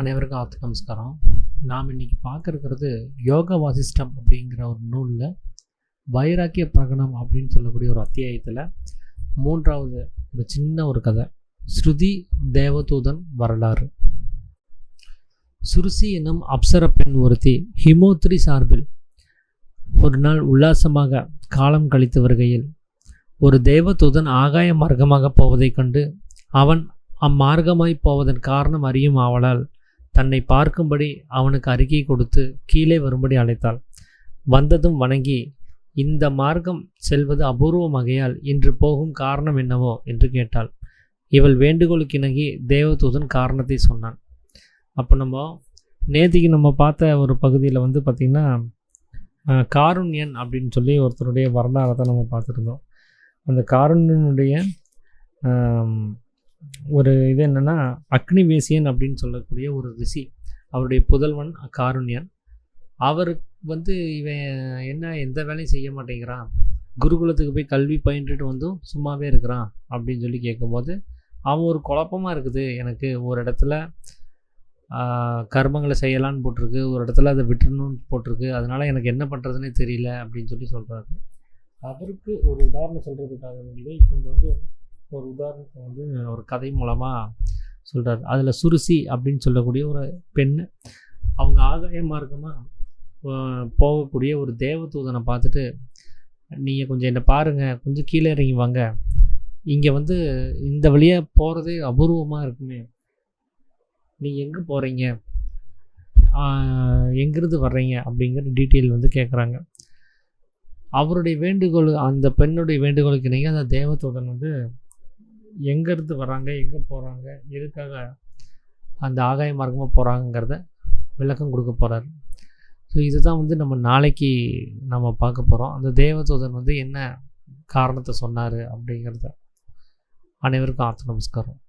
அனைவருக்கும் ஆத்து நமஸ்காரம். நாம் இன்னைக்கு பார்க்க யோக வாசிஷ்டம் அப்படிங்கிற ஒரு நூலில் வைராக்கிய பிரகடனம் அப்படின்னு சொல்லக்கூடிய ஒரு அத்தியாயத்தில் மூன்றாவது ஒரு சின்ன ஒரு கதை. ஸ்ருதி தேவதூதன் வரலாறு. சுருசி எனும் அப்சர பெண் ஒருத்தி ஹிமோத்ரி சார்பில் ஒரு நாள் உல்லாசமாக காலம் கழித்து வருகையில் ஒரு தேவதூதன் ஆகாய மார்க்கமாக போவதைக் கண்டு அவன் அம்மார்க்கமாய் போவதன் காரணம் அறியும் ஆவலால் தன்னை பார்க்கும்படி அவனுக்கு அறிக்கை கொடுத்து கீழே வரும்படி அழைத்தாள். வந்ததும் வணங்கி இந்த மார்க்கம் செல்வது அபூர்வமாகையால் இன்று போகும் காரணம் என்னவோ? என்று கேட்டாள். இவள் வேண்டுகோளுக்கிணங்கி தேவதூதன் காரணத்தை சொன்னான். அப்போ நம்ம நேத்திக்கு நம்ம பார்த்த ஒரு பகுதியில் வந்து பார்த்திங்கன்னா காருண்யன் அப்படின்னு சொல்லி ஒருத்தருடைய வரலாறை தான் நம்ம பார்த்துருந்தோம். அந்த காருண்யனுடைய ஒரு இது என்னென்னா அக்னிவேசியன் அப்படின்னு சொல்லக்கூடிய ஒரு ரிஷி அவருடைய புதல்வன் காருண்யன். அவருக்கு வந்து இவன் என்ன எந்த வேலையும் செய்ய மாட்டேங்கிறான். குருகுலத்துக்கு போய் கல்வி பயின்றுட்டு வந்தும் சும்மாவே இருக்கிறான் அப்படின்னு சொல்லி கேட்கும்போது அவன் ஒரு குழப்பமாக இருக்குது. எனக்கு ஒரு இடத்துல கர்மங்களை செய்யலான்னு போட்டிருக்கு. ஒரு இடத்துல அதை விட்டுறணும்னு போட்டிருக்கு. அதனால் எனக்கு என்ன பண்ணுறதுனே தெரியல அப்படின்னு சொல்லி சொல்கிறாரு அவருக்கு ஒரு உதாரணம் சொல்கிறதுக்காக வேண்டியது இப்போ வந்து ஒரு உதாரணத்தை வந்து ஒரு கதை மூலமாக சொல்கிறார் அதில் சுருசி அப்படின்னு சொல்லக்கூடிய ஒரு பெண் அவங்க ஆகாய மார்க்கமாக போகக்கூடிய ஒரு தேவதூதனை பார்த்துட்டு நீங்கள் கொஞ்சம் என்னை பாருங்கள் கொஞ்சம் கீழே இறங்கி வாங்க. இங்கே வந்து இந்த வழியாக போகிறதே அபூர்வமாக இருக்குமே. நீங்கள் எங்கே போகிறீங்க எங்கேருந்து வர்றீங்க? அப்படிங்கிற டீட்டெயில் வந்து கேட்குறாங்க அவருடைய வேண்டுகோள் அந்த பெண்ணுடைய வேண்டுகோளுக்கு இணைய அந்த தேவதூதன் வந்து எங்கேருந்து வராங்க எங்கே போகிறாங்க எதுக்காக அந்த ஆகாய மார்க்கமாக போகிறாங்கங்கிறத விளக்கம் கொடுக்க போகிறாரு. ஸோ இதுதான் வந்து நம்ம நாளைக்கு நம்ம பார்க்க போகிறோம். அந்த தேவதூதன் வந்து என்ன காரணத்தை சொன்னார் அப்படிங்கிறத அனைவருக்கும் ஆத்த நமஸ்காரம்.